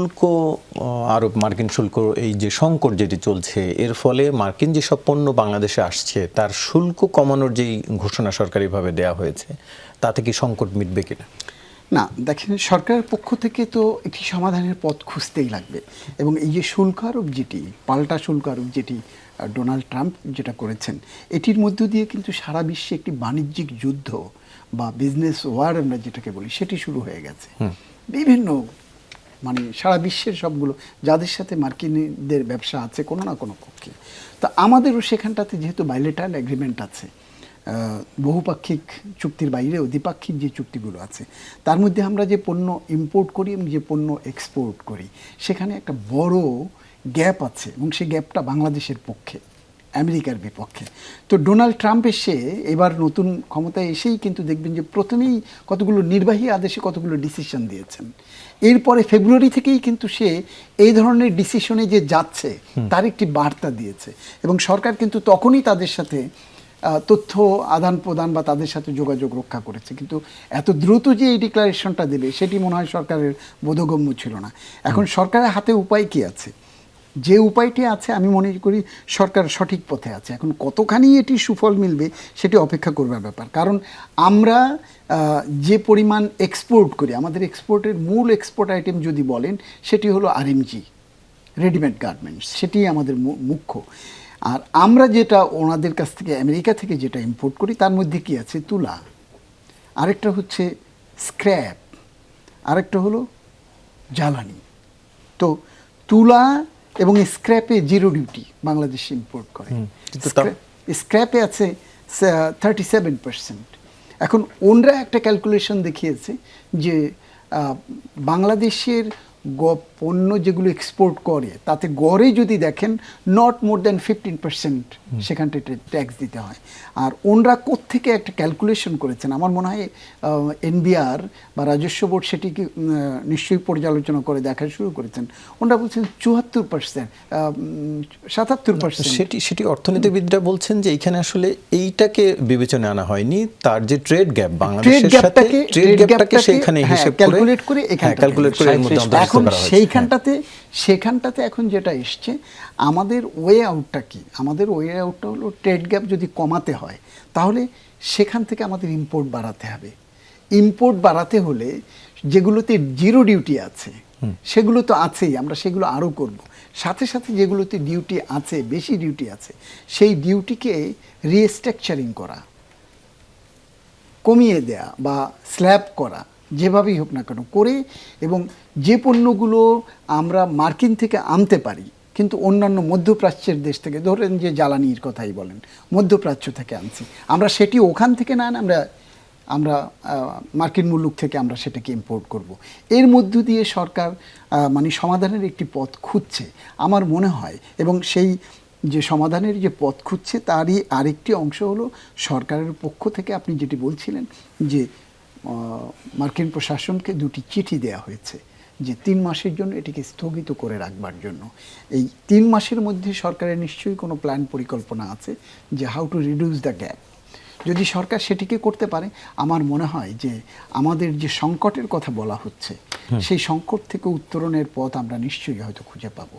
শুল্ক আরোপ মার্কিন শুল্ক এই যে সংকট যেটি চলছে এর ফলে মার্কিন যেসব পণ্য বাংলাদেশে আসছে তার শুল্ক কমানোর যেই ঘোষণা সরকারিভাবে দেয়া হয়েছে তাতে কি সংকট মিটবে কিনা? না দেখেন সরকারের পক্ষ থেকে তো একটি সমাধানের পথ খুঁজতেই লাগবে। এবং এই যে শুল্ক আরোপ যেটি পাল্টা শুল্ক আরোপ যেটি ডোনাল্ড ট্রাম্প যেটা করেছেন এটির মধ্য দিয়ে কিন্তু সারা বিশ্বে একটি বাণিজ্যিক যুদ্ধ বা বিজনেস ওয়ার আমরা যেটাকে বলি সেটি শুরু হয়ে গেছে। বিভিন্ন মানে সারা বিশ্বের সবগুলো, যাদের সাথে মার্কিনদের ব্যবসা আছে কোনো না কোনো পক্ষে। তা আমাদেরও সেখানটাতে যেহেতু বাইলেটারাল এগ্রিমেন্ট আছে বহুপাক্ষিক চুক্তির বাইরেও, দ্বিপাক্ষিক যে চুক্তিগুলো আছে, তার মধ্যে আমরা যে পণ্য ইম্পোর্ট করি এবং যে পণ্য এক্সপোর্ট করি, সেখানে একটা বড় গ্যাপ আছে এবং সেই গ্যাপটা বাংলাদেশের পক্ষে। আমেরিকার বিপক্ষে। তো ডোনাল্ড ট্রাম্প এসে এবার নতুন ক্ষমতায় এসেই কিন্তু দেখবেন যে প্রথমেই কতগুলো নির্বাহী আদেশে কতগুলো ডিসিশন দিয়েছেন। এরপরে ফেব্রুয়ারি থেকেই কিন্তু সে এই ধরনের ডিসিশনে যে যাচ্ছে তার একটি বার্তা দিয়েছে। এবং সরকার কিন্তু তখনই তাদের সাথে তথ্য আদান প্রদান বা তাদের সাথে যোগাযোগ রক্ষা করেছে। কিন্তু এত দ্রুত যে এই ডিক্লারেশনটা দেবে সেটি মনে হয় সরকারের বোধগম্য ছিল না। এখন সরকারের হাতে উপায় কি আছে? যে উপায়টি আছে, আমি মনে করি সরকার সঠিক পথে আছে। এখন কতখানি এটি সুফল মিলবে সেটি অপেক্ষা করবার ব্যাপার। কারণ আমরা যে পরিমাণ এক্সপোর্ট করি, আমাদের এক্সপোর্টের মূল এক্সপোর্ট আইটেম যদি বলেন, সেটি হলো আরএমজি রেডিমেড গার্মেন্টস সেটি আমাদের মুখ্য। আর আমরা যেটা ওনাদের কাছ থেকে, আমেরিকা থেকে যেটা ইম্পোর্ট করি, তার মধ্যে কি আছে? তুলা। আরেকটা হচ্ছে স্ক্র্যাপ আরেকটা হলো জ্বালানি। তো তুলা এবং স্ক্র্যাপে জিরো ডিউটি বাংলাদেশ ইম্পোর্ট করে। স্ক্র্যাপে আছে থার্টি সেভেন পার্সেন্ট এখন ওনরা একটা ক্যালকুলেশন দেখিয়েছে যে বাংলাদেশের পণ্য যেগুলো এক্সপোর্ট করে তাতে গড়ে যদি দেখেন not more than fifteen percent সেখানটা ট্যাক্স দিতে হয়। আর ওনরা কোত্থেকে একটা ক্যালকুলেশন করেছেন? আমার মনে হয় এনবিআর বা রাজস্ব বোর্ড সেটিকে নিশ্চয়ই পর্যালোচনা করে দেখা শুরু করেছেন। ওনরা বলছেন চুয়াত্তর পার্সেন্ট সাতাত্তর পার্সেন্ট সেটি সেটি অর্থনীতিবিদরা বলছেন যে এখানে আসলে এইটাকে বিবেচনায় আনা হয়নি। তার যে ট্রেড গ্যাপ বাংলাদেশের সাথে ট্রেড গ্যাপটাকে সেখানে হিসেব করে ক্যালকুলেট করে এখানে ক্যালকুলেট করে এর মধ্যে এখন সেইখানটাতে সেখানটাতে এখন যেটা এসছে আমাদের ওয়ে আউটটা কি? আমাদের ওয়ে আউটটা হলো ট্রেড গ্যাপ যদি কমাতে হয় তাহলে সেখান থেকে আমাদের ইম্পোর্ট বাড়াতে হবে। ইম্পোর্ট বাড়াতে হলে যেগুলোতে জিরো ডিউটি আছে সেগুলো তো আছেই আমরা সেগুলো আরও করব। সাথে সাথে যেগুলোতে ডিউটি আছে বেশি ডিউটি আছে সেই ডিউটিকে রিস্ট্রাকচারিং করা কমিয়ে দেয়া বা স্ল্যাব করা যেভাবেই হোক না কেন, করে এবং যে পণ্যগুলো আমরা মার্কিন থেকে আনতে পারি, কিন্তু অন্যান্য মধ্যপ্রাচ্যের দেশ থেকে, ধরেন যে জ্বালানির কথাই বলেন, মধ্যপ্রাচ্য থেকে আনছি, আমরা সেটি ওখান থেকে না আমরা আমরা মার্কিন মুলুক থেকে আমরা সেটাকে ইম্পোর্ট করব। এর মধ্য দিয়ে সরকার মানে সমাধানের একটি পথ খুঁজছে, আমার মনে হয়, এবং সেই যে সমাধানের যে পথ খুঁজছে, তারই আরেকটি অংশ হলো সরকারের পক্ষ থেকে আপনি যেটি বলছিলেন, যে মার্কিন প্রশাসনকে দুটি চিঠি দেওয়া হয়েছে যে তিন মাসের জন্য এটিকে স্থগিত করে রাখবার জন্য। এই তিন মাসের মধ্যে সরকারের নিশ্চয়ই কোনো প্ল্যান পরিকল্পনা আছে যে how to reduce the gap যদি সরকার সেটিকে করতে পারে আমার মনে হয় যে আমাদের যে সংকটের কথা বলা হচ্ছে সেই সংকট থেকে উত্তরণের পথ আমরা নিশ্চয়ই হয়তো খুঁজে পাবো।